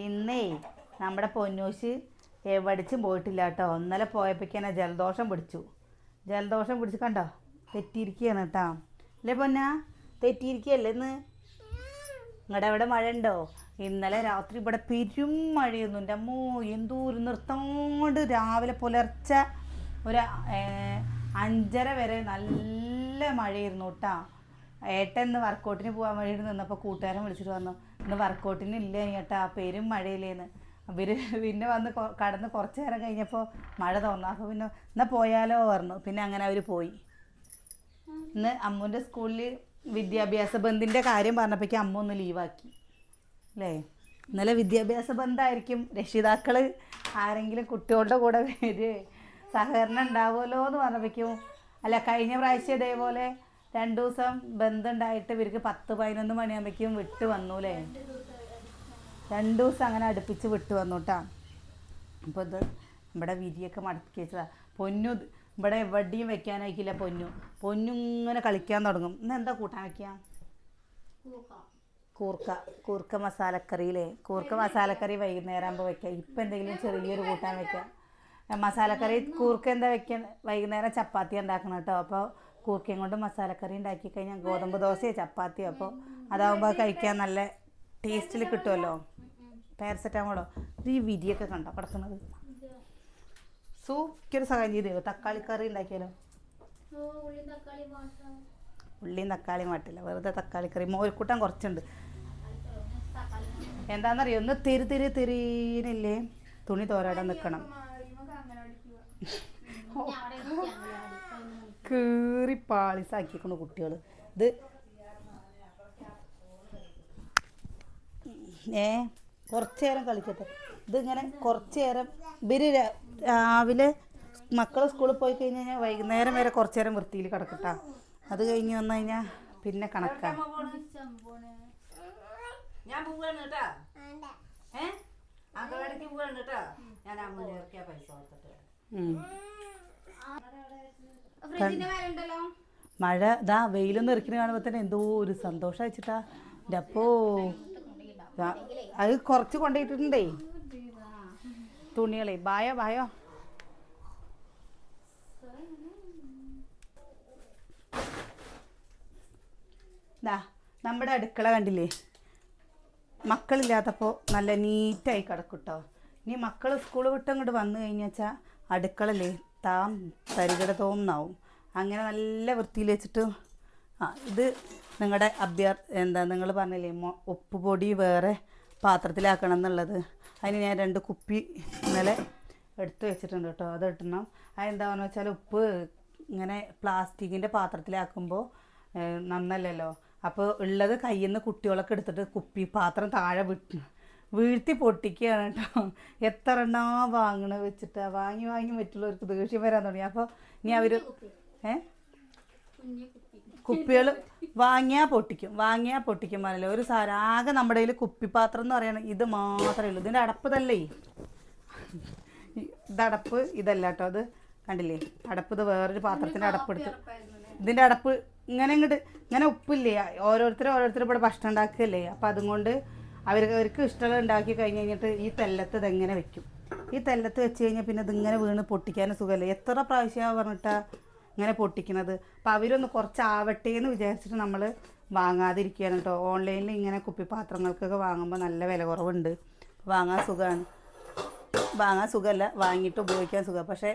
ഇന്നേ നമ്മുടെ പൊന്നൂശ് എവിടച്ചും പോയിട്ടില്ല കേട്ടോ ഇന്നലെ പോയപ്പോഴേക്കാണ് ജലദോഷം പിടിച്ചു. ജലദോഷം പിടിച്ച് കണ്ടോ? തെറ്റിയിരിക്കുകയാണ് കേട്ടോ. അല്ലേ പൊന്ന? തെറ്റിയിരിക്കുകയല്ലേ ഇന്ന്? നിങ്ങളുടെ അവിടെ മഴ ഉണ്ടോ ഇന്നലെ രാത്രി ഇവിടെ പെരും മഴയൊന്നും എന്റെ അമ്മോ എന്തോരം നിർത്താണ്ട് രാവിലെ പുലർച്ചെ ഒരു അഞ്ചര വരെ നല്ല മഴയായിരുന്നു കേട്ടോ. ഏട്ടൻ ഇന്ന് വർക്കൗട്ടിന് പോകാൻ വേണ്ടി നിന്നപ്പോൾ കൂട്ടുകാരൻ വിളിച്ചിട്ട് വന്നു ഇന്ന് വർക്കൗട്ടിന് ഇല്ല ഏട്ടാ? പേരും മഴയില്ലേന്ന്. ഇവർ പിന്നെ വന്ന് കടന്ന് കുറച്ച് നേരം കഴിഞ്ഞപ്പോൾ മഴ തോന്നുന്നു അപ്പോൾ പിന്നെ എന്നാൽ പോയാലോ പറഞ്ഞു. പിന്നെ അങ്ങനെ അവർ പോയി. ഇന്ന് അമ്മുവിന്റെ സ്കൂളിൽ വിദ്യാഭ്യാസ ബന്ധിന്റെ കാര്യം പറഞ്ഞപ്പോഴേക്കും അമ്മ ഒന്ന് ലീവാക്കി. അല്ലേ ഇന്നലെ വിദ്യാഭ്യാസ ബന്ധമായിരിക്കും രക്ഷിതാക്കൾ ആരെങ്കിലും കുട്ടികളുടെ കൂടെ വര് സഹകരണം ഉണ്ടാവുമല്ലോ എന്ന് പറഞ്ഞപ്പോഴേക്കും അല്ല കഴിഞ്ഞ പ്രാവശ്യം ഇതേപോലെ രണ്ടു ദിവസം ബന്ധം ഉണ്ടായിട്ട് ഇവർക്ക് പത്ത് പതിനൊന്ന് മണിയാകുമ്പോഴേക്കും വിട്ട് വന്നു അല്ലേ രണ്ടു ദിവസം അങ്ങനെ അടുപ്പിച്ച് വിട്ട് വന്നു കേട്ടാ അപ്പോൾ ഇത് ഇവിടെ വിരിയൊക്കെ മടക്കി വെച്ചതാ. പൊന്നു ഇവിടെ എവിടെയും വെക്കാനായിക്കില്ല പൊന്നു. പൊന്നു ഇങ്ങനെ കളിക്കാൻ തുടങ്ങും. ഇന്ന് എന്താ കൂട്ടാൻ വെക്കാം? കൂർക്ക. കൂർക്ക മസാലക്കറിയില്ലേ? കൂർക്ക മസാലക്കറി വൈകുന്നേരം ആകുമ്പോൾ വെക്കാം. ഇപ്പം എന്തെങ്കിലും ചെറിയൊരു കൂട്ടാൻ വെക്കാം. മസാലക്കറി കൂർക്ക എന്താ വെക്കാൻ? വൈകുന്നേരം ചപ്പാത്തി ഉണ്ടാക്കണം കേട്ടോ. അപ്പോൾ കൂർക്കയും കൊണ്ട് മസാലക്കറി ഉണ്ടാക്കി കഴിഞ്ഞാൽ ഗോതമ്പ് ദോശയോ ചപ്പാത്തിയോ അപ്പോൾ അതാകുമ്പോൾ കഴിക്കാൻ നല്ല ടേസ്റ്റിൽ കിട്ടുമല്ലോ പാരസെറ്റാമോളോ? ഈ വിരിയൊക്കെ കണ്ടോ കിടക്കുന്നത് സൂക്കൊരു സഹായം ചെയ്തോ. തക്കാളി കറി ഉണ്ടാക്കിയാലോ? ഉള്ളിയും തക്കാളിയും മാറ്റില്ല. വെറുതെ തക്കാളി കറി. മോരിക്കൂട്ടം കുറച്ചുണ്ട്. എന്താണെന്നറിയോ ഒന്ന് തിരി തിരി തിരീനില്ലേ തുണി തോരാടാൻ നിൽക്കണം പാളിസാക്കിക്കണു കുട്ടികൾ ഇത് ഏ കുറച്ച് നേരം കളിക്കട്ടെ. ഇതിങ്ങനെ കുറച്ച് നേരം ഇവർ രാവിലെ മക്കൾ സ്കൂളിൽ പോയി കഴിഞ്ഞ് കഴിഞ്ഞാൽ വൈകുന്നേരം വരെ കുറച്ച് നേരം വൃത്തിയിൽ കിടക്കട്ടാ. അത് കഴിഞ്ഞ് വന്നു കഴിഞ്ഞാൽ പിന്നെ കണക്കാണ് ഞാൻ പോവാണ് കേട്ടാ. ഏ? അങ്കവാടിക്ക് പോവാണ് കേട്ടാ. ഞാൻ അമ്മ ഇറക്കിയ പൈസ കൊടുത്തിട്ട് മഴ ഇതാ വെയിലൊന്നും ഇറക്കിന് കാണുമ്പോൾ തന്നെ എന്തോ ഒരു സന്തോഷം വെച്ചിട്ടാ എന്റെ അപ്പോ അത് കുറച്ച് കൊണ്ടിട്ടുണ്ടേ തുണികളെ ബായോ ബായോ. ദാ നമ്മുടെ അടുക്കള കണ്ടില്ലേ? മക്കളില്ലാത്തപ്പോൾ നല്ല നീറ്റായി കിടക്കും കേട്ടോ ഇനി മക്കൾ സ്കൂൾ വിട്ട് അങ്ങോട്ട് വന്നു കഴിഞ്ഞാച്ചാൽ അടുക്കളല്ലേ താം തരികട തോന്നാവും അങ്ങനെ നല്ല വൃത്തിയിൽ വെച്ചിട്ട് ആ ഇത് നിങ്ങളുടെ അഭ്യർ എന്താ നിങ്ങൾ പറഞ്ഞില്ലേ ഉപ്പ് പൊടി വേറെ പാത്രത്തിലാക്കണം എന്നുള്ളത്. അതിന് ഞാൻ രണ്ട് കുപ്പി ഇന്നലെ എടുത്ത് വെച്ചിട്ടുണ്ട് കേട്ടോ അത് ഇടണം. അതെന്താണെന്ന് വെച്ചാൽ ഉപ്പ് ഇങ്ങനെ പ്ലാസ്റ്റിക്കിന്റെ പാത്രത്തിലാക്കുമ്പോൾ നന്നല്ലല്ലോ. അപ്പോൾ ഉള്ളത് കയ്യിൽ നിന്ന് കുട്ടികളൊക്കെ എടുത്തിട്ട് കുപ്പി പാത്രം താഴെ വിട്ട് വീഴ്ത്തി പൊട്ടിക്കുകയാണ് കേട്ടോ. എത്ര എണ്ണാ വാങ്ങണ വെച്ചിട്ട്. വാങ്ങി വാങ്ങി മറ്റുള്ളവർക്ക് ദേഷ്യം വരാൻ തുടങ്ങി. അപ്പോൾ ഇനി അവർ ഏ? കുപ്പികൾ വാങ്ങിയാൽ പൊട്ടിക്കും. വാങ്ങിയാൽ പൊട്ടിക്കും പറഞ്ഞില്ല. ഒരു സാരാകെ നമ്മുടെ കയ്യിൽ കുപ്പിപ്പാത്രം എന്ന് പറയുന്നത് ഇത് മാത്രമേ ഉള്ളൂ. ഇതിന്റെ അടപ്പ് തല്ലേ ഇതടപ്പ് ഇതല്ല കേട്ടോ. അത് കണ്ടില്ലേ? അടപ്പ് ഇത് വേറൊരു പാത്രത്തിന്റെ അടപ്പെടുത്ത് ഇതിന്റെ അടപ്പ് ഇങ്ങനെ ഇങ്ങോട്ട് ഇങ്ങനെ ഉപ്പില്ലേ? ഓരോരുത്തരും ഓരോരുത്തരും ഇവിടെ ഭക്ഷണം ഉണ്ടാക്കുകയല്ലേ? അപ്പം അതുകൊണ്ട് അവർക്ക് അവർക്ക് ഇഷ്ടമുള്ളത് ഉണ്ടാക്കി കഴിഞ്ഞ് കഴിഞ്ഞിട്ട് ഈ തെല്ലത്ത് ഇതെങ്ങനെ വെക്കും? ഈ തെല്ലത്ത് വെച്ച് കഴിഞ്ഞാൽ പിന്നെ ഇതിങ്ങനെ വീണ് പൊട്ടിക്കാനും സുഖമല്ല. എത്ര പ്രാവശ്യമാണ് പറഞ്ഞിട്ടാ ഇങ്ങനെ പൊട്ടിക്കുന്നത് അപ്പം അവരൊന്ന് കുറച്ചാവട്ടെ എന്ന് വിചാരിച്ചിട്ട് നമ്മൾ വാങ്ങാതിരിക്കുകയാണ് കേട്ടോ. ഓൺലൈനിൽ ഇങ്ങനെ കുപ്പിപ്പാത്രങ്ങൾക്കൊക്കെ വാങ്ങുമ്പോൾ നല്ല വില കുറവുണ്ട്. വാങ്ങാൻ സുഖമാണ്. വാങ്ങാൻ സുഖമല്ല വാങ്ങിയിട്ട് ഉപയോഗിക്കാൻ സുഖം പക്ഷേ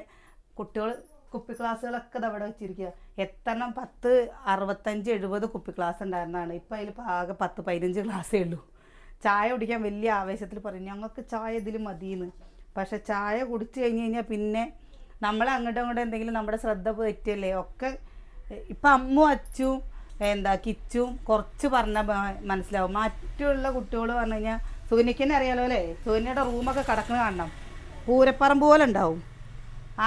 കുട്ടികൾ കുപ്പി ക്ലാസ്സുകളൊക്കെ ഇത് അവിടെ വെച്ചിരിക്കുക. എത്രണ്ണം പത്ത് അറുപത്തഞ്ച് എഴുപത് കുപ്പി ക്ലാസ് ഉണ്ടായിരുന്നതാണ്. ഇപ്പം അതിൽ ആകെ പത്ത് പതിനഞ്ച് ക്ലാസ്സേ ഉള്ളൂ. ചായ കുടിക്കാൻ വലിയ ആവേശത്തിൽ പറയും ഞങ്ങൾക്ക് ചായ ഇതിൽ മതിയെന്ന്. പക്ഷെ ചായ കുടിച്ച് കഴിഞ്ഞ് കഴിഞ്ഞാൽ പിന്നെ നമ്മൾ അങ്ങോട്ടും ഇങ്ങോട്ടും എന്തെങ്കിലും നമ്മുടെ ശ്രദ്ധ പറ്റിയല്ലേ? ഒക്കെ ഇപ്പം അമ്മു അച്ചു എന്താ കിച്ചും കുറച്ച് പറഞ്ഞാൽ മനസ്സിലാവും. മറ്റുള്ള കുട്ടികൾ പറഞ്ഞു കഴിഞ്ഞാൽ സുകന്യക്കന്നെ അറിയാലോ അല്ലേ? സുനിയുടെ റൂമൊക്കെ കിടക്കുന്ന കാണണം. പൂരപ്പറമ്പ് പോലെ ഉണ്ടാവും.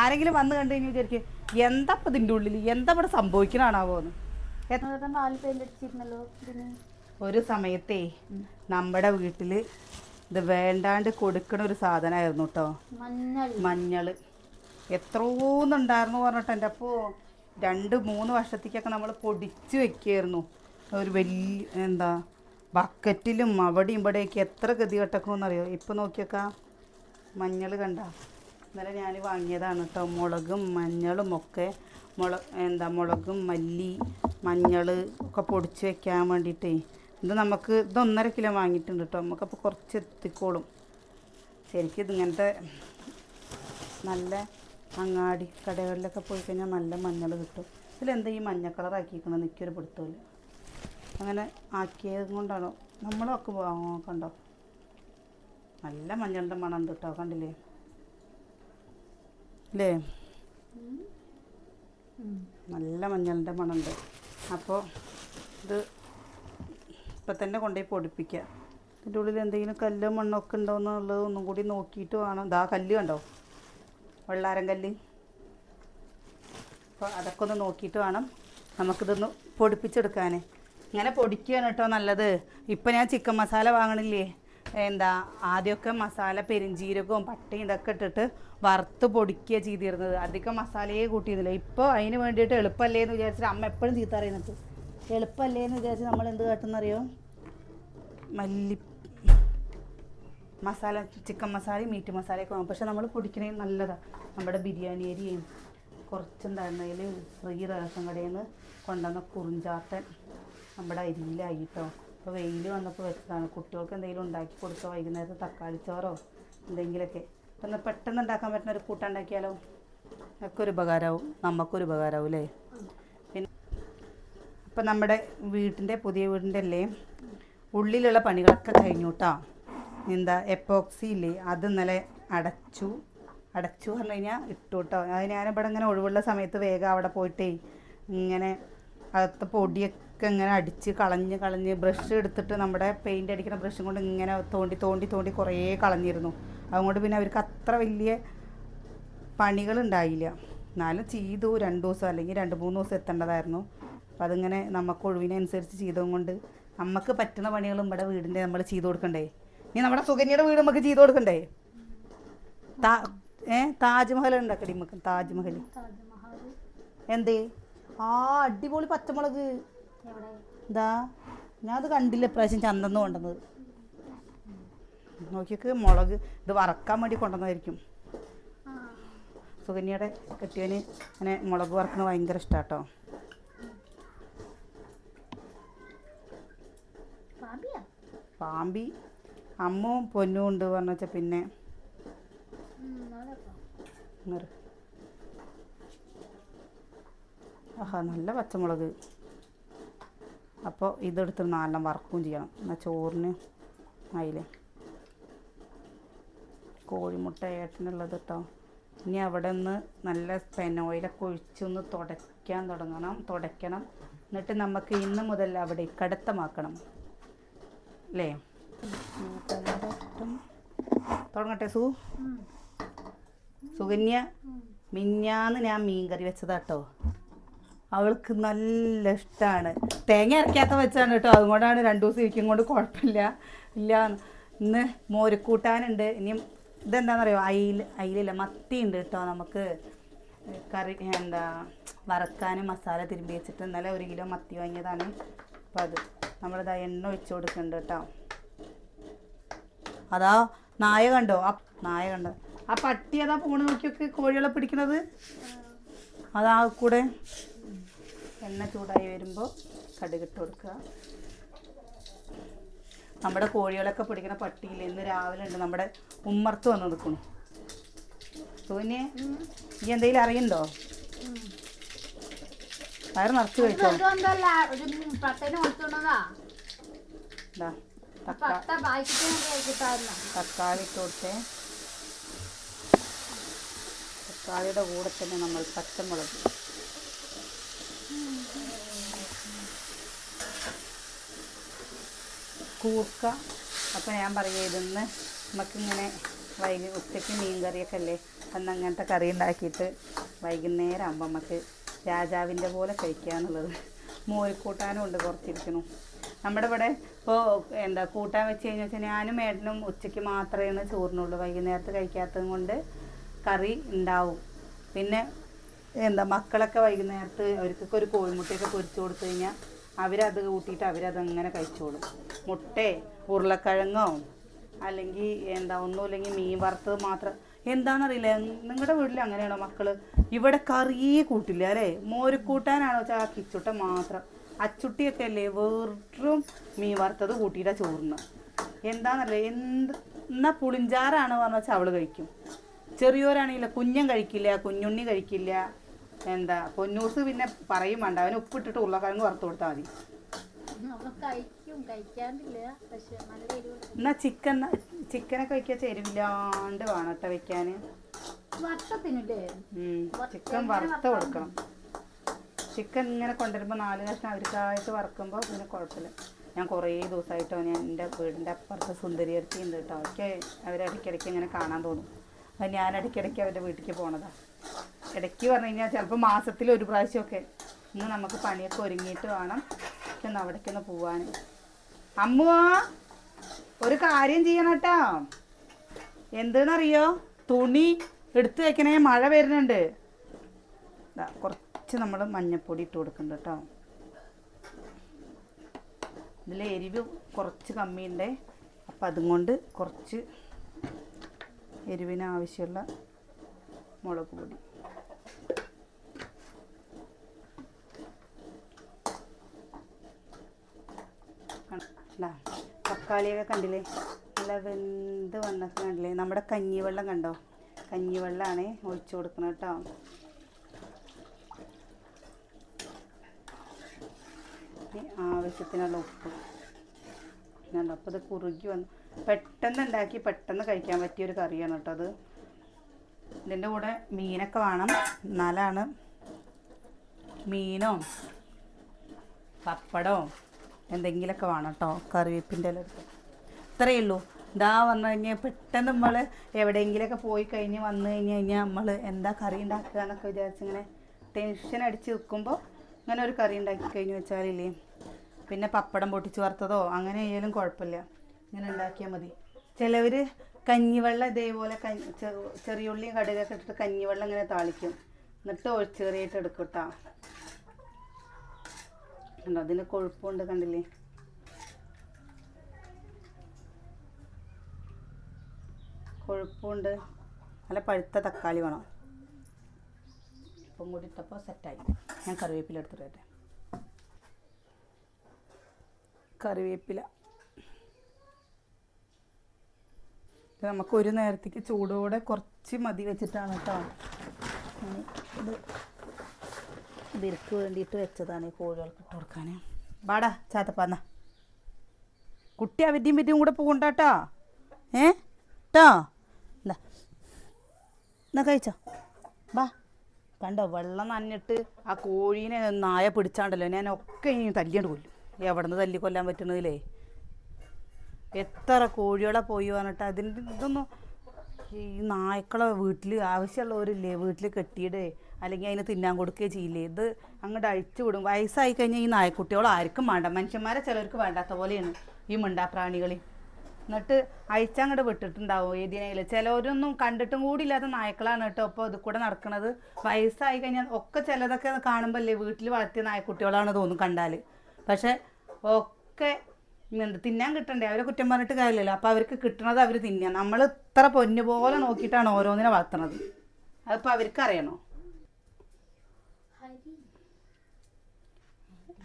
ആരെങ്കിലും വന്ന് കണ്ടു കഴിഞ്ഞാൽ വിചാരിക്കും എന്താ ഇപ്പം ഇതിന്റെ ഉള്ളിൽ? എന്താ ഇവിടെ സംഭവിക്കണാണാവോ എന്ന്. എത്ര നാല് പേരിലടിച്ചിരുന്നല്ലോ ഒരു സമയത്തേ നമ്മുടെ വീട്ടിൽ ഇത് വേണ്ടാണ്ട് കൊടുക്കണ ഒരു സാധനമായിരുന്നു കേട്ടോ മഞ്ഞൾ. എത്രയോന്നുണ്ടായിരുന്നു പറഞ്ഞിട്ട് എന്റെ അപ്പോൾ രണ്ട് മൂന്ന് വർഷത്തേക്കൊക്കെ നമ്മൾ പൊടിച്ച് വെക്കുമായിരുന്നു ഒരു വലിയ എന്താ ബക്കറ്റിലും അവിടെയും ഇവിടെയൊക്കെ എത്ര ഗതി കെട്ടക്കണമെന്നറിയോ ഇപ്പൊ നോക്കിയേക്കാ. മഞ്ഞൾ കണ്ട. ഇന്നലെ ഞാൻ വാങ്ങിയതാണ് കേട്ടോ മുളകും മഞ്ഞളും ഒക്കെ മുള എന്താ മുളകും മല്ലി മഞ്ഞൾ ഒക്കെ പൊടിച്ച് വെക്കാൻ വേണ്ടിയിട്ടേ ഇത് നമുക്ക് ഇത് ഒന്നര കിലോ വാങ്ങിയിട്ടുണ്ട് കേട്ടോ നമുക്കപ്പോൾ കുറച്ച് എത്തിക്കോളും. ശരിക്കും ഇതിങ്ങനത്തെ നല്ല അങ്ങാടി കടകളിലൊക്കെ പോയി കഴിഞ്ഞാൽ നല്ല മഞ്ഞൾ കിട്ടും. ഇതിലെന്താ ഈ മഞ്ഞ കളർ ആക്കിയിരിക്കണം എനിക്കൊരു പിടുത്തമില്ല അങ്ങനെ ആക്കിയത് കൊണ്ടാണോ? നമ്മളൊക്കെ കണ്ടോ? നല്ല മഞ്ഞളുടെ മണം ഉണ്ട് കേട്ടോ കണ്ടില്ലേ അല്ലേ നല്ല മഞ്ഞളിന്റെ മണമുണ്ട്. അപ്പോൾ ഇത് ഇപ്പം തന്നെ കൊണ്ടുപോയി പൊടിപ്പിക്കുക. അതിന്റെ ഉള്ളിൽ എന്തെങ്കിലും കല്ല് മണ്ണൊക്കെ ഉണ്ടോ എന്നുള്ളത് ഒന്നും കൂടി നോക്കിയിട്ട് വേണം. ഇതാ കല്ല് കണ്ടോ? വെള്ളാരം കല്ല്. അപ്പോൾ അതൊക്കെ ഒന്ന് നോക്കിയിട്ട് വേണം നമുക്കിതൊന്ന് പൊടിപ്പിച്ചെടുക്കാൻ ഇങ്ങനെ പൊടിക്കുകയാണ് കേട്ടോ നല്ലത്. ഇപ്പം ഞാൻ ചിക്കൻ മസാല വാങ്ങണില്ലേ? എന്താ ആദ്യമൊക്കെ മസാല പെരിഞ്ചീരകവും പട്ടയും ഇതൊക്കെ ഇട്ടിട്ട് വറുത്ത് പൊടിക്കുക ചെയ്തിരുന്നത്. അധികം മസാലയെ കൂട്ടിയിരുന്നില്ല ഇപ്പോൾ അതിന് വേണ്ടിയിട്ട് എളുപ്പമല്ലേ എന്ന് വിചാരിച്ചിട്ട് അമ്മ എപ്പോഴും ചീത്ത പറയുന്നത് എളുപ്പമല്ലേ എന്ന് വിചാരിച്ച് നമ്മൾ എന്ത് കാട്ടുന്നറിയോ? മല്ലി മസാല ചിക്കൻ മസാലയും മീറ്റ് മസാലയൊക്കെ വാങ്ങും. പക്ഷെ നമ്മൾ പൊടിക്കണേ നല്ലതാണ് നമ്മുടെ ബിരിയാണി അരിയും കുറച്ചുണ്ടായിരുന്നതിൽ ഫ്രീ റേഷൻ കടയിൽ നിന്ന് കൊണ്ടുവന്ന കുറിഞ്ചാത്തൻ നമ്മുടെ അരിയിലായി കേട്ടോ അപ്പോൾ വെയിൽ വന്നപ്പോൾ വെച്ചതാണ്. കുട്ടികൾക്ക് എന്തെങ്കിലും ഉണ്ടാക്കി കൊടുക്കുക വൈകുന്നേരത്തെ തക്കാളി ചോറോ? എന്തെങ്കിലുമൊക്കെ ഒന്ന് പെട്ടെന്ന് ഉണ്ടാക്കാൻ പറ്റുന്ന ഒരു കൂട്ടം ഉണ്ടാക്കിയാലോ? ഒക്കെ ഒരു ഉപകാരമാവും നമുക്കൊരു ഉപകാരമാവും അല്ലേ അപ്പം നമ്മുടെ വീട്ടിന്റെ പുതിയ വീടിന്റെ അല്ലേ? ഉള്ളിലുള്ള പണികളൊക്കെ കഴിഞ്ഞു കേട്ടോ എന്താ എപ്പോക്സി ഇല്ലേ? അത് ഇന്നലെ അടച്ചു. അടച്ചു പറഞ്ഞു കഴിഞ്ഞാൽ ഇട്ടു കേട്ടോ അത് ഞാനിവിടെ ഇങ്ങനെ ഒഴിവുള്ള സമയത്ത് വേഗം അവിടെ പോയിട്ടേ ഇങ്ങനെ അകത്ത് പൊടിയൊക്കെ ഇങ്ങനെ അടിച്ച് കളഞ്ഞ് കളഞ്ഞ് ബ്രഷ് എടുത്തിട്ട് നമ്മുടെ പെയിന്റ് അടിക്കുന്ന ബ്രഷും കൊണ്ട് ഇങ്ങനെ തോണ്ടി തോണ്ടി തോണ്ടി കുറേ കളഞ്ഞിരുന്നു. അതുകൊണ്ട് പിന്നെ അവർക്ക് അത്ര വലിയ പണികളുണ്ടായില്ല. എന്നാലും ചെയ്തു. രണ്ട് ദിവസം അല്ലെങ്കിൽ രണ്ട് മൂന്ന് ദിവസം എത്തേണ്ടതായിരുന്നു. അപ്പം അതിങ്ങനെ നമുക്ക് ഒഴിവിനനുസരിച്ച് ചെയ്തതും കൊണ്ട് നമുക്ക് പറ്റുന്ന പണികളും ഇവിടെ വീടിന്റെ നമ്മൾ ചെയ്തു കൊടുക്കണ്ടേ? ഇനി നമ്മുടെ സുകന്യയുടെ വീട് നമുക്ക് ചെയ്തു കൊടുക്കണ്ടേ? താ ഏ താജ്മഹൽ ഉണ്ടാക്കടി നമുക്ക് താജ്മഹൽ. എന്തേ? ആ അടിപൊളി പച്ചമുളക്. എന്താ? ഇതാ ഞാൻ അത് കണ്ടില്ല ഇപ്രാവശ്യം ചന്തന്ന് കൊണ്ടുവന്നത്. നോക്കിയൊക്കെ മുളക് ഇത് വറക്കാൻ വേണ്ടി കൊണ്ടുവന്നതായിരിക്കും. സുഗന്യയുടെ സുകന്യയുടെ കെട്ടിയവന് അങ്ങനെ മുളക് വറക്കുന്നത് ഭയങ്കര ഇഷ്ടാട്ടോ. പാമ്പിയാ പാമ്പി അമ്മും പൊന്നും ഉണ്ട് പറഞ്ഞു വെച്ചാൽ പിന്നെ. ആഹാ നല്ല പച്ചമുളക്. അപ്പോൾ ഇതെടുത്ത് നാലെണ്ണം വറക്കുകയും ചെയ്യണം. എന്നാൽ ചോറിന് ആയില്ലേ കോഴിമുട്ട ഏട്ടനുള്ളത് കേട്ടോ ഇനി അവിടെ നിന്ന് നല്ല പെനോയിലൊക്കെ ഒഴിച്ചൊന്ന് തുടയ്ക്കാൻ തുടങ്ങണം. തുടയ്ക്കണം. എന്നിട്ട് നമുക്ക് ഇന്ന് മുതൽ അവിടെ കടുത്തമാക്കണം. അല്ലേ തുടങ്ങട്ടെ സു. സുകന്യ. മിഞ്ഞാന്ന് ഞാൻ മീൻ കറി വെച്ചതാട്ടോ. അവൾക്ക് നല്ല ഇഷ്ടമാണ് തേങ്ങ അരക്കാത്ത വെച്ചാണ് കേട്ടോ. അതുകൊണ്ടാണ് രണ്ടു ദിവസം ഇരിക്കും കൊണ്ട് കുഴപ്പമില്ല. ഇല്ല ഇന്ന് മോരക്കൂട്ടാനുണ്ട് ഇനിയും ഇതെന്താണെന്നറിയോ അയിൽ അയിലില്ല മത്തി ഉണ്ട് കേട്ടോ. നമുക്ക് കറി എന്താ വറക്കാനും മസാല തിരുമ്പി വെച്ചിട്ട് ഇന്നലെ ഒരു കിലോ മത്തി വാങ്ങിയതാണ്. അപ്പോൾ അത് നമ്മളിതാ എണ്ണ ഒഴിച്ച് കൊടുക്കുന്നുണ്ട് കേട്ടോ. അതാ നായ കണ്ടോ? ആ നായ കണ്ടോ? ആ പട്ടി അതാ പോണ് നോക്കിയൊക്കെ കോഴികളെ പിടിക്കണത്. അതാ കൂടെ എണ്ണ ചൂടായി വരുമ്പോൾ കടുകിട്ട് കൊടുക്കുക. നമ്മുടെ കോഴികളൊക്കെ പിടിക്കുന്ന പട്ടിയിൽ ഇന്ന് രാവിലെ ഉണ്ട്. നമ്മുടെ ഉമ്മർത്ത് വന്ന് നിൽക്കുന്നു തോന്നിയേ ഈ എന്തെങ്കിലും അറിയണ്ടോ. വയറ് നിറച്ച് കഴിച്ചോ? തക്കാളി ഇട്ട് കൊടുത്തേ. തക്കാളിയുടെ കൂടെ തന്നെ നമ്മൾ പച്ചമുളക്. കൂർക്ക. അപ്പോൾ ഞാൻ പറയുക ഇതൊന്ന് നമുക്കിങ്ങനെ വൈകി ഉച്ചയ്ക്ക് മീൻ കറിയൊക്കെ അല്ലേ? അന്ന് അങ്ങനത്തെ കറി ഉണ്ടാക്കിയിട്ട് വൈകുന്നേരം ആകുമ്പോൾ നമുക്ക് രാജാവിന്റെ പോലെ കഴിക്കാന്നുള്ളത്. മോരിക്കൂട്ടാനും ഉണ്ട് കുറച്ചിരിക്കുന്നു നമ്മുടെ ഇവിടെ ഇപ്പോൾ എന്താ കൂട്ടാൻ വെച്ച് കഴിഞ്ഞാൽ വെച്ചാൽ ഞാനും ഏട്ടനും ഉച്ചയ്ക്ക് മാത്രമേ ചോറിനുള്ളൂ. വൈകുന്നേരത്ത് കഴിക്കാത്തത് കൊണ്ട് കറി ഉണ്ടാവും. പിന്നെ എന്താ മക്കളൊക്കെ വൈകുന്നേരത്ത് അവർക്കൊക്കെ ഒരു കോഴിമുട്ടയൊക്കെ പൊരിച്ചു കൊടുത്തു കഴിഞ്ഞാൽ അവരത് കൂട്ടിയിട്ട് അവരത് അങ്ങനെ കഴിച്ചോളും. മുട്ടേ ഉരുളക്കിഴങ്ങോ അല്ലെങ്കിൽ എന്താ ഒന്നുമില്ലെങ്കിൽ മീൻ വറുത്തത് മാത്രം എന്താണെന്നറിയില്ല. നിങ്ങളുടെ വീട്ടിൽ അങ്ങനെയാണോ മക്കൾ? ഇവിടെ കറിയേ കൂട്ടില്ല അല്ലേ? മോര് കൂട്ടാനാണോ വെച്ചാൽ ആ കിച്ചുട്ട മാത്രം? അച്ചുട്ടിയൊക്കെ അല്ലേ വെറും മീൻ വറുത്തത് കൂട്ടിയിട്ടാ ചോറിന് എന്താണെന്നറിയില്ല എന്ത് എന്നാ പുളിഞ്ചാറാണ് പറഞ്ഞ വെച്ചാൽ അവൾ കഴിക്കും. ചെറിയോരാണെങ്കില്ല കുഞ്ഞൻ കഴിക്കില്ല കുഞ്ഞുണ്ണി കഴിക്കില്ല. എന്താ? പൊന്നൂസ് പിന്നെ പറയും വേണ്ട. അവന് ഉപ്പിട്ടിട്ട് ഉരുളക്കിഴങ്ങ് വറുത്ത് കൊടുത്താൽ മതി. എന്നാ ചിക്കൻ ചിക്കനൊക്കെ വെക്കാൻ ചെരുവില്ലാണ്ട് വേണം കേട്ടോ വെക്കാൻ ചിക്കൻ വറുത്ത് കൊടുക്കണം. ചിക്കൻ ഇങ്ങനെ കൊണ്ടുവരുമ്പോൾ നാല് കഷ്ണം അവർക്കായിട്ട് വറുക്കുമ്പോൾ പിന്നെ കുഴപ്പമില്ല. ഞാൻ കുറേ ദിവസമായിട്ടോ ഞാൻ എന്റെ വീടിന്റെ അപ്പുറത്ത് സുന്ദരി ഉണ്ട് കേട്ടോ. അവർക്ക് അവരിടയ്ക്കിടയ്ക്ക് ഇങ്ങനെ കാണാൻ തോന്നും. അത് ഞാൻ ഇടയ്ക്കിടയ്ക്ക് അവരുടെ വീട്ടിലേക്ക് പോണതാണ് ഇടയ്ക്ക് പറഞ്ഞു കഴിഞ്ഞാൽ ചിലപ്പോൾ മാസത്തിൽ ഒരു പ്രാവശ്യമൊക്കെ ഇന്ന് നമുക്ക് പണിയൊക്കെ ഒരുങ്ങിയിട്ട് വേണം ഒന്ന് അവിടേക്കൊന്ന് പോവാൻ അമ്മുവാ! ഒരു കാര്യം ചെയ്യണം കേട്ടോ എന്തെന്നറിയോ? തുണി എടുത്ത് വെക്കണേ മഴ വരുന്നുണ്ട്. കുറച്ച് നമ്മൾ മഞ്ഞപ്പൊടി ഇട്ട് കൊടുക്കുന്നുണ്ട് കേട്ടോ ഇതിൽ എരിവ് കുറച്ച് കമ്മിയുണ്ട്. അപ്പം അതും കൊണ്ട് കുറച്ച് എരിവിന് ആവശ്യമുള്ള മുളക് പൊടി കണ്ടാ തക്കാളിയൊക്കെ കണ്ടില്ലേ? നല്ല വെന്ത് വന്നൊക്കെ കണ്ടില്ലേ? നമ്മുടെ കഞ്ഞിവെള്ളം കണ്ടോ? കഞ്ഞിവെള്ളമാണ് ഒഴിച്ചു കൊടുക്കണം കേട്ടോ. ആവശ്യത്തിനുള്ള ഉപ്പ്. കണ്ടോ? അപ്പോൾ ഇത് കുറുകി വന്നു പെട്ടെന്ന് ഉണ്ടാക്കി പെട്ടെന്ന് കഴിക്കാൻ പറ്റിയ ഒരു കറിയാണ് കേട്ടോ അത്. ഇതിന്റെ കൂടെ മീനൊക്കെ വേണം. എന്നാലാണ് മീനോ പപ്പടമോ എന്തെങ്കിലുമൊക്കെ വേണം കേട്ടോ കറിവേപ്പിന്റെ ഇല ഇത്രയേ ഉള്ളൂ. ഇതാ വന്നു കഴിഞ്ഞാൽ പെട്ടെന്ന് നമ്മൾ എവിടെയെങ്കിലുമൊക്കെ പോയി കഴിഞ്ഞ് വന്നു കഴിഞ്ഞ് കഴിഞ്ഞാൽ നമ്മൾ എന്താ കറി ഉണ്ടാക്കുക എന്നൊക്കെ വിചാരിച്ചിങ്ങനെ ടെൻഷൻ അടിച്ച് നിൽക്കുമ്പോൾ ഇങ്ങനെ ഒരു കറി ഉണ്ടാക്കി കഴിഞ്ഞ് വെച്ചാലില്ലേ. പിന്നെ പപ്പടം പൊട്ടിച്ച് വറുത്തതോ അങ്ങനെ ആയാലും കുഴപ്പമില്ല. ഇങ്ങനെ ഉണ്ടാക്കിയാൽ മതി. ചിലവർ കഞ്ഞിവെള്ളം ഇതേപോലെ കഞ്ഞി ചെ- ചെറിയുള്ളിയും കടുകൊക്കെ ഇട്ടിട്ട് കഞ്ഞിവെള്ളം ഇങ്ങനെ താളിക്കും. എന്നിട്ട് ഒഴിച്ചേറിയിട്ട് എടുക്കും കേട്ടോ കണ്ടോ അതിന് കൊഴുപ്പുണ്ട് കണ്ടില്ലേ? കൊഴുപ്പുണ്ട്. നല്ല പഴുത്ത തക്കാളി വേണം. ഇപ്പം കൂടി ഇട്ടപ്പോൾ സെറ്റായി. ഞാൻ കറിവേപ്പില എടുത്തിട്ട് വരട്ടെ. കറിവേപ്പില. നമുക്ക് ഒരു നേരത്തേക്ക് ചൂടോടെ കുറച്ച് മതി വെച്ചിട്ടാണ് കേട്ടോ. ഇത് ഇതിർക്ക് വേണ്ടിയിട്ട് വെച്ചതാണ് ഈ കോഴികൾക്ക് കൊടുക്കാൻ വാടാ ചാത്തപ്പാന്ന കുട്ടി അവന്റെയും പറ്റിയും കൂടെ പോകണ്ടാട്ടോ ഏ? ട്ടോ. എന്താ എന്നാ കഴിച്ചോ? വാ. കണ്ടോ വെള്ളം നനഞ്ഞിട്ട് ആ കോഴീനെ നായ പിടിച്ചാണ്ടല്ലോ. ഞാൻ ഒക്കെ ഇനി തല്ലിയാണ്ട് കൊല്ലും. എവിടെ നിന്ന് തല്ലി കൊല്ലാൻ പറ്റണതിലേ. എത്ര കോഴികളെ പോയി പറഞ്ഞിട്ട് അതിന്റെ ഇതൊന്നും ഈ നായ്ക്കളെ വീട്ടിൽ ആവശ്യമുള്ളവരില്ലേ? വീട്ടിൽ കെട്ടിയിടേ. അല്ലെങ്കിൽ അതിന് തിന്നാൻ കൊടുക്കുകയോ ചെയ്യില്ലേ? ഇത് അങ്ങോട്ട് അഴിച്ചു വിടും. വയസ്സായി കഴിഞ്ഞാൽ ഈ നായക്കുട്ടികളാർക്കും വേണ്ട. മനുഷ്യന്മാരെ ചിലർക്ക് വേണ്ടാത്ത പോലെയാണ് ഈ മിണ്ടാപ്രാണികളെ എന്നിട്ട് അഴിച്ചങ്ങോട്ട് വിട്ടിട്ടുണ്ടാവും ഏതിനെയിൽ ചിലവരൊന്നും കണ്ടിട്ടും കൂടി ഇല്ലാത്ത നായ്ക്കളാണ് കേട്ടോ ഇപ്പോൾ ഇത് കൂടെ നടക്കുന്നത് വയസ്സായി കഴിഞ്ഞാൽ ഒക്കെ ചിലതൊക്കെ കാണുമ്പോൾ അല്ലേ വീട്ടിൽ വളർത്തിയ നായക്കുട്ടികളാണ് തോന്നും കണ്ടാൽ പക്ഷേ ഒക്കെ എന്ത് തിന്നാൻ കിട്ടണ്ടേ? അവരെ കുറ്റം പറഞ്ഞിട്ട് കാര്യമില്ലല്ലോ. അപ്പോൾ അവർക്ക് കിട്ടണത് അവർ തിന്നുക നമ്മൾ ഇത്ര പൊന്നു പോലെ നോക്കിയിട്ടാണ് ഓരോന്നിനെ വളർത്തുന്നത് അതിപ്പോൾ അവർക്ക് അറിയണോ ഹരി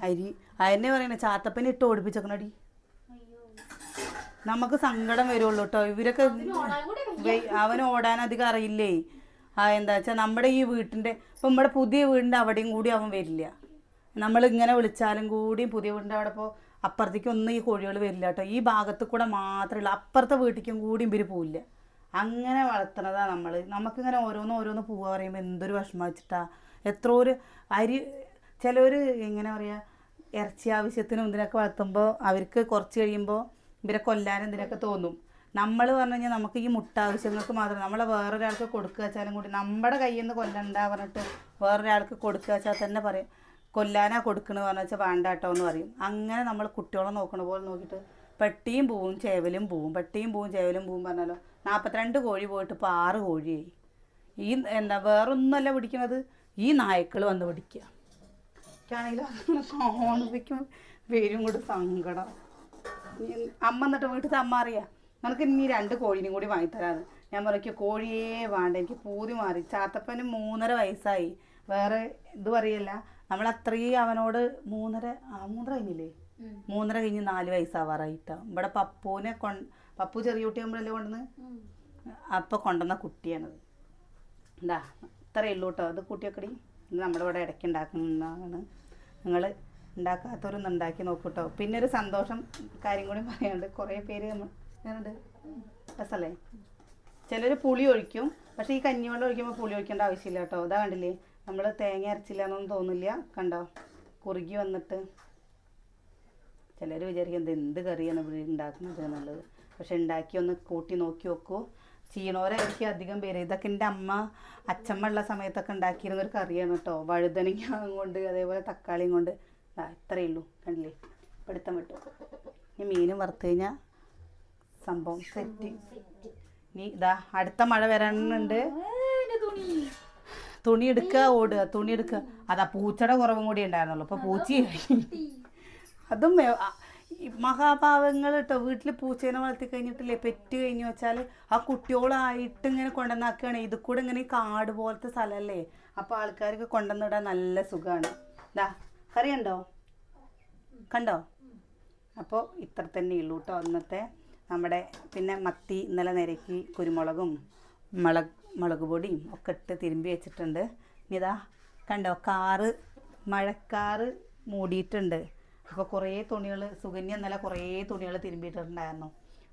അരി. അതന്നെ പറയണേ ചാത്തപ്പനെ ഇട്ട് ഓടിപ്പിച്ചേക്കണടി. നമുക്ക് സങ്കടം വരുള്ളൂ കേട്ടോ ഇവരൊക്കെ അവൻ അവന് ഓടാൻ അധികം അറിയില്ലേ? ആ എന്താ വെച്ചാൽ നമ്മുടെ ഈ വീട്ടിന്റെ ഇപ്പം നമ്മുടെ പുതിയ വീടിന്റെ അവിടെയും കൂടി അവൻ വരില്ല. നമ്മൾ ഇങ്ങനെ വിളിച്ചാലും കൂടി പുതിയ വീടിന്റെ അവിടെ ഇപ്പോൾ അപ്പുറത്തേക്ക് ഒന്നും ഈ കോഴികൾ വരില്ല കേട്ടോ ഈ ഭാഗത്ത് കൂടെ മാത്രമേ ഉള്ളൂ. അപ്പുറത്തെ വീട്ടിലേക്കും കൂടി ഇവർ പോവില്ല. അങ്ങനെ വളർത്തണതാണ് നമ്മൾ നമുക്കിങ്ങനെ ഓരോന്ന് ഓരോന്ന് പോവുക പറയുമ്പോൾ എന്തൊരു വിഷമം വെച്ചിട്ടാ. എത്ര ഒരു അരി ചിലവർ എങ്ങനെ പറയുക ഇറച്ചി ആവശ്യത്തിനും ഇതിനൊക്കെ വളർത്തുമ്പോൾ അവർക്ക് കുറച്ച് കഴിയുമ്പോൾ ഇവരെ കൊല്ലാൻ എന്തിനൊക്കെ തോന്നും. നമ്മൾ പറഞ്ഞു കഴിഞ്ഞാൽ നമുക്ക് ഈ മുട്ട ആവശ്യങ്ങൾക്ക് മാത്രം നമ്മളെ വേറൊരാൾക്ക് കൊടുക്കുക വെച്ചാലും കൂടി നമ്മുടെ കയ്യിൽ നിന്ന് കൊല്ലണ്ട പറഞ്ഞിട്ട് വേറൊരാൾക്ക് കൊടുക്കുക വെച്ചാൽ തന്നെ പറയും. കൊല്ലാനാ കൊടുക്കണ പറഞ്ഞു വെച്ചാൽ വേണ്ട കേട്ടോ എന്ന് പറയും. അങ്ങനെ നമ്മൾ കുട്ടികളെ നോക്കണ പോലെ നോക്കിയിട്ട് പെട്ടിയും പൂവും ചേവലും പൂവും പെട്ടിയും പൂവും ചേവലും പൂവും പറഞ്ഞാലോ നാൽപ്പത്തിരണ്ട് കോഴി പോയിട്ട് ഇപ്പോൾ ആറ് കോഴിയായി. ഈ എന്താ വേറൊന്നുമല്ല പിടിക്കണത്. ഈ നായ്ക്കൾ വന്ന് പിടിക്കുക എനിക്കാണെങ്കിൽ അങ്ങനെ കാണിപ്പിക്കും വരും കൂടി സങ്കടം. അമ്മ എന്നിട്ട് വീട്ടിൽ അമ്മ അറിയാം? നിനക്ക് ഇനി രണ്ട് കോഴീനും കൂടി വാങ്ങിത്തരാന്ന് ഞാൻ പറയുക കോഴിയേ വേണ്ട എനിക്ക് പൂതി മാറി. ചാത്തപ്പന് മൂന്നര വയസ്സായി. വേറെ ഇത് പറയല്ല. നമ്മൾ അത്രയും അവനോട് മൂന്നര ആ മൂന്നര കഴിഞ്ഞില്ലേ? മൂന്നര കഴിഞ്ഞ് നാല് വയസ്സാവാറായിട്ടാ. ഇവിടെ പപ്പുവിനെ കൊ പപ്പു ചെറിയ കുട്ടിയാകുമ്പോഴല്ലേ കൊണ്ടുവന്ന്? അപ്പം കൊണ്ടുവന്ന കുട്ടിയാണത്. എന്താ ഇത്രയേ ഉള്ളൂ കേട്ടോ അത് കൂട്ടിയൊക്കടി. ഇത് നമ്മുടെ ഇവിടെ ഇടയ്ക്ക് ഉണ്ടാക്കുന്നതാണ്. നിങ്ങൾ ഉണ്ടാക്കാത്തവരൊന്നും ഉണ്ടാക്കി നോക്കൂ കേട്ടോ പിന്നെ ഒരു സന്തോഷം കാര്യം കൂടി പറയാനുണ്ട്. കുറേ പേര് നമ്മൾ ഞാനുണ്ട് രസമല്ലേ? ചിലർ പുളി ഒഴിക്കും. പക്ഷേ ഈ കഞ്ഞിവെള്ളം ഒഴിക്കുമ്പോൾ പുളി ഒഴിക്കേണ്ട ആവശ്യമില്ല കേട്ടോ. ഇതാ കണ്ടില്ലേ? നമ്മൾ തേങ്ങ അരച്ചില്ല എന്നൊന്നും തോന്നില്ല. കണ്ടോ? കുറുകി വന്നിട്ട്. ചിലർ വിചാരിക്കും ഇത് എന്ത് കറിയാണ് ഇവിടെ ഉണ്ടാക്കുന്നത് എന്നുള്ളത്. പക്ഷെ ഉണ്ടാക്കി ഒന്ന് കൂട്ടി നോക്കി നോക്കൂ. ചീണോരായിരിക്കും അധികം പേര്. ഇതൊക്കെ എന്റെ അമ്മ അച്ചമ്മ ഉള്ള സമയത്തൊക്കെ ഉണ്ടാക്കിയിരുന്ന ഒരു കറിയാണ് കേട്ടോ. വഴുതനങ്ങ കൊണ്ട് അതേപോലെ തക്കാളിയും കൊണ്ട്. ഇത്രയേ ഉള്ളൂ. കണ്ടില്ലേ? പിടുത്തം വിട്ടു. ഇനി മീനും വറുത്ത് കഴിഞ്ഞാൽ സംഭവം സെറ്റ്. ഇനി ഇതാ അടുത്ത മഴ വരാനുണ്ട്. തുണി എടുക്കുക ഓടുക. തുണി എടുക്കുക അതാ പൂച്ചയുടെ കുറവും കൂടി ഉണ്ടായിരുന്നുള്ളൂ. അപ്പോൾ പൂച്ചയായി അതും മഹാഭാവങ്ങൾ കേട്ടോ. വീട്ടിൽ പൂച്ചേനെ വളർത്തി കഴിഞ്ഞിട്ടില്ലേ? പെറ്റ് കഴിഞ്ഞു വെച്ചാൽ ആ കുട്ടികളായിട്ട് ഇങ്ങനെ കൊണ്ടുവന്നാക്കുകയാണ്. ഇത് കൂടെ ഇങ്ങനെ കാട് പോലത്തെ സ്ഥലമല്ലേ അപ്പോൾ ആൾക്കാർക്ക് കൊണ്ടുവന്നിടാൻ നല്ല സുഖമാണ് ഇതാ കറിയുണ്ടോ കണ്ടോ? അപ്പോൾ ഇത്ര തന്നെ ഉള്ളൂ കേട്ടോ. അന്നത്തെ നമ്മുടെ പിന്നെ മത്തി ഇന്നലെ നിരക്കി കുരുമുളകും മുളക് മുളക് പൊടിയും ഒക്കെ ഇട്ട് തിരുമ്പി വെച്ചിട്ടുണ്ട്. ഇതാ കണ്ടോ കാറ് മഴക്കാറ് മൂടിയിട്ടുണ്ട്. അപ്പോൾ കുറേ തുണികൾ സുകന്യ ഇന്നലെ കുറേ തുണികൾ തിരുമ്പിയിട്ടുണ്ടായിരുന്നു.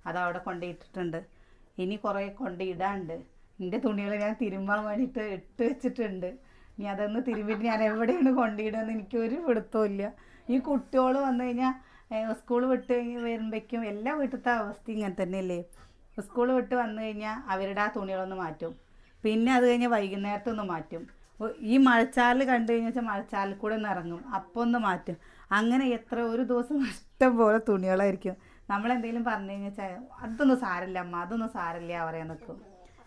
അതവിടെ കൊണ്ടിട്ടിട്ടുണ്ട് ഇനി കുറേ കൊണ്ടിടാണ്ട് എന്റെ തുണികൾ ഞാൻ തിരുമ്പാൻ വേണ്ടിയിട്ട് ഇട്ട് വെച്ചിട്ടുണ്ട്. ഇനി അതൊന്ന് തിരുമ്പിട്ട് ഞാൻ എവിടെയാണ് കൊണ്ടിടുന്നത് എനിക്ക് ഒരു പിടുത്തവും ഇല്ല ഈ കുട്ടികൾ വന്നു കഴിഞ്ഞാൽ സ്കൂൾ വിട്ട് വരുമ്പോഴേക്കും എല്ലാ വീട്ടിലത്തെ അവസ്ഥ ഇങ്ങനെ തന്നെയല്ലേ. സ്കൂൾ വിട്ട് വന്നു കഴിഞ്ഞാൽ അവരുടെ ആ തുണികളൊന്ന് മാറ്റും. പിന്നെ അത് കഴിഞ്ഞ് വൈകുന്നേരത്തൊന്ന് മാറ്റും. ഈ മഴച്ചാൽ കണ്ടു കഴിഞ്ഞാൽ മഴച്ചാലിൽ കൂടെ ഒന്ന് ഇറങ്ങും. അപ്പോൾ ഒന്ന് മാറ്റും. അങ്ങനെ എത്ര ഒരു ദിവസം ഇഷ്ടം പോലെ തുണികളായിരിക്കും. നമ്മളെന്തെങ്കിലും പറഞ്ഞു കഴിഞ്ഞാൽ അതൊന്നും സാരമില്ല അമ്മ അതൊന്നും സാരമില്ല പറയാൻ നിൽക്കും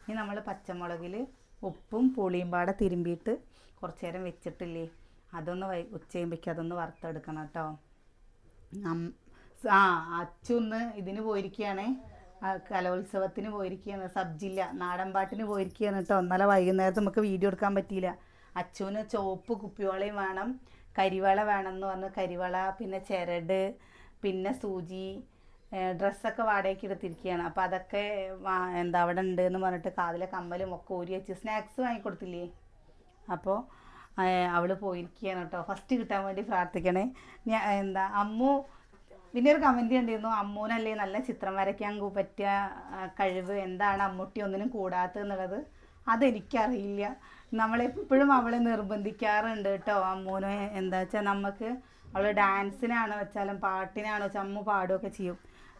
ഇനി നമ്മൾ പച്ചമുളകിൽ ഉപ്പും പുളിയും പാടെ തിരുമ്പിയിട്ട് കുറച്ച് നേരം വെച്ചിട്ടില്ലേ അതൊന്ന് വൈ ഉച്ചയുമ്പോഴേക്ക് അതൊന്ന് വറുത്തെടുക്കണം കേട്ടോ. ആ അച്ചൊന്ന് ഇതിന് പോയിരിക്കുകയാണേ കലോത്സവത്തിന് പോയിരിക്കുകയാണ് സബ്ജില്ല നാടൻ പാട്ടിന് പോയിരിക്കുകയാണ് കേട്ടോ. ഇന്നലെ വൈകുന്നേരത്ത് നമുക്ക് വീഡിയോ എടുക്കാൻ പറ്റിയില്ല. അച്ചുവിന് ചുവപ്പ് കുപ്പിവളയും വേണം. കരിവള വേണം എന്ന് പറഞ്ഞ്. കരിവള പിന്നെ ചിരട് പിന്നെ സൂചി ഡ്രസ്സൊക്കെ വാടകയ്ക്ക് എടുത്തിരിക്കുകയാണ്. അപ്പോൾ അതൊക്കെ എന്താ അവിടെ ഉണ്ട് എന്ന് പറഞ്ഞിട്ട് കാതിലെ കമ്മലും ഒക്കെ ഊരി വെച്ച് സ്നാക്സ് വാങ്ങിക്കൊടുത്തില്ലേ അപ്പോൾ അവൾ പോയിരിക്കുകയാണ് കേട്ടോ. ഫസ്റ്റ് കിട്ടാൻ വേണ്ടി പ്രാർത്ഥിക്കണേ. ഞാൻ എന്താ അമ്മു പിന്നെ ഒരു കമന്റ് കണ്ടിരുന്നു. അമ്മൂനല്ലേ നല്ല ചിത്രം വരയ്ക്കാൻ പറ്റിയ കഴിവ് എന്താണ് അമ്മൂട്ടി ഒന്നിനും കൂടാത്തത് എന്നുള്ളത്? അതെനിക്കറിയില്ല. നമ്മളെപ്പോഴും അവളെ നിർബന്ധിക്കാറുണ്ട് കേട്ടോ അമ്മൂനെ എന്താ വെച്ചാൽ നമുക്ക് അവൾ ഡാൻസിനാണ് വെച്ചാലും പാട്ടിനാണ് വെച്ചാൽ അമ്മ പാടുകയൊക്കെ ചെയ്യും.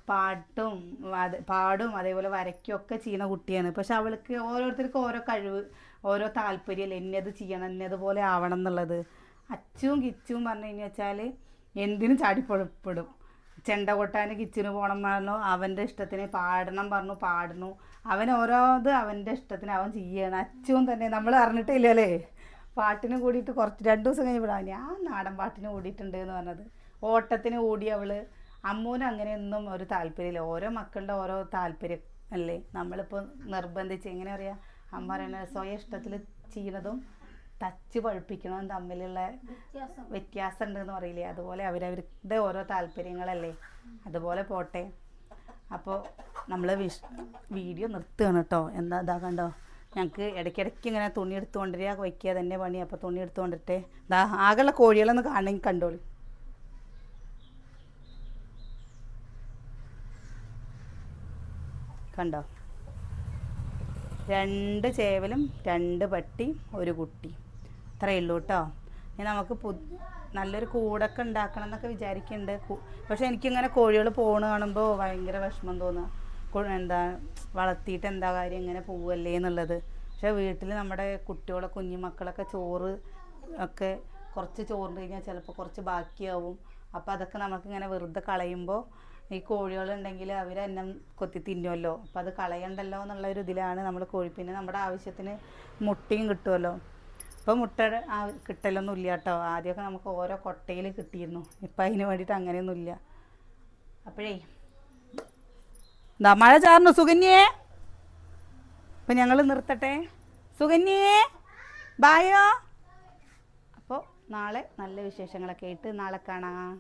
പാട്ടും അത് പാടും അതേപോലെ വരയ്ക്കുകയൊക്കെ ചെയ്യുന്ന കുട്ടിയാണ്. പക്ഷെ അവൾക്ക് ഓരോരുത്തർക്കും ഓരോ കഴിവ് ഓരോ താല്പര്യമല്ലേ. ഇന്നത് ചെയ്യണം എന്നതുപോലെ ആവണം എന്നുള്ളത്. അച്ചും കിച്ചും പറഞ്ഞു കഴിഞ്ഞാൽ എന്തിനും ചാടിപ്പൊഴപ്പെടും ചെണ്ട കൊട്ടാൻ കിച്ചന് പോകണം പറഞ്ഞു. അവന്റെ ഇഷ്ടത്തിന് പാടണം പറഞ്ഞു പാടുന്നു. അവൻ ഓരോ ഇത് അവന്റെ ഇഷ്ടത്തിന് അവൻ ചെയ്യണം. അച്ഛവും തന്നെ നമ്മൾ അറിഞ്ഞിട്ടില്ലല്ലേ? പാട്ടിന് കൂടിയിട്ട് കുറച്ച് രണ്ട് ദിവസം കഴിഞ്ഞപ്പോഴാണ് ഞാൻ നാടൻ പാട്ടിന് കൂടിയിട്ടുണ്ട് എന്ന് പറഞ്ഞത്. ഓട്ടത്തിന് കൂടി അവൾ. അമ്മൂന് അങ്ങനെയൊന്നും ഒരു താല്പര്യമില്ല. ഓരോ മക്കളുടെ ഓരോ താല്പര്യം അല്ലേ? നമ്മളിപ്പോൾ നിർബന്ധിച്ച് എങ്ങനെ പറയാ? അമ്മ പറയുന്നത് സ്വയം ഇഷ്ടത്തിൽ ചെയ്യണതും തച്ച് പഴുപ്പിക്കണതും തമ്മിലുള്ള വ്യത്യാസം. ഉണ്ടെന്ന് പറയില്ലേ? അതുപോലെ അവരവരുടെ ഓരോ താല്പര്യങ്ങളല്ലേ? അതുപോലെ പോട്ടെ. അപ്പോൾ നമ്മൾ വിഷ് വീഡിയോ നിർത്തുകയാണ് കേട്ടോ. എന്താ ഇതാ കണ്ടോ? ഞങ്ങൾക്ക് ഇടയ്ക്കിടയ്ക്ക് ഇങ്ങനെ തുണി എടുത്തുകൊണ്ടിരിക്കുക വയ്ക്കുക തന്നെ പണി. അപ്പോൾ തുണി എടുത്ത് കൊണ്ടിട്ടേ ഇതാ ആകെയുള്ള കോഴികളൊന്ന് കാണണമെങ്കിൽ കണ്ടോളൂ. കണ്ടോ? രണ്ട് ചേവലും രണ്ട് പട്ടി ഒരു കുട്ടി. ഇത്രയേ ഉള്ളൂ കേട്ടോ ഇനി നമുക്ക് പു നല്ലൊരു കൂടൊക്കെ ഉണ്ടാക്കണം എന്നൊക്കെ വിചാരിക്കുന്നുണ്ട് പക്ഷെ എനിക്കിങ്ങനെ കോഴികൾ പോണ കാണുമ്പോൾ ഭയങ്കര വിഷമം തോന്നുക എന്താ വളർത്തിയിട്ട് എന്താ കാര്യം ഇങ്ങനെ പോവല്ലേ എന്നുള്ളത്. പക്ഷെ വീട്ടിൽ നമ്മുടെ കുട്ടികളെ കുഞ്ഞുമക്കളൊക്കെ ചോറ് ഒക്കെ കുറച്ച് ചോറ് കഴിഞ്ഞാൽ ചിലപ്പോൾ കുറച്ച് ബാക്കിയാവും. അപ്പോൾ അതൊക്കെ നമുക്കിങ്ങനെ വെറുതെ കളയുമ്പോൾ ഈ കോഴികളുണ്ടെങ്കിൽ അവർ എന്നെ കൊത്തി തിന്നുമല്ലോ അപ്പോൾ അത് കളയണ്ടല്ലോ എന്നുള്ള ഒരു ഇതിലാണ് നമ്മൾ കോഴി. പിന്നെ നമ്മുടെ ആവശ്യത്തിന് മുട്ടയും കിട്ടുമല്ലോ ഇപ്പം മുട്ട കിട്ടലൊന്നും ഇല്ല കേട്ടോ. ആദ്യമൊക്കെ നമുക്ക് ഓരോ കൊട്ടയിൽ കിട്ടിയിരുന്നു. ഇപ്പം അതിന് വേണ്ടിയിട്ട് അങ്ങനെയൊന്നും ഇല്ല അപ്പോഴേ എന്താ മഴ ചാർന്നു സുകന്യേ. അപ്പം ഞങ്ങൾ നിർത്തട്ടെ. സുകന്യേ ബായോ. അപ്പോൾ നാളെ നല്ല വിശേഷങ്ങളൊക്കെ ആയിട്ട് നാളെ കാണാം.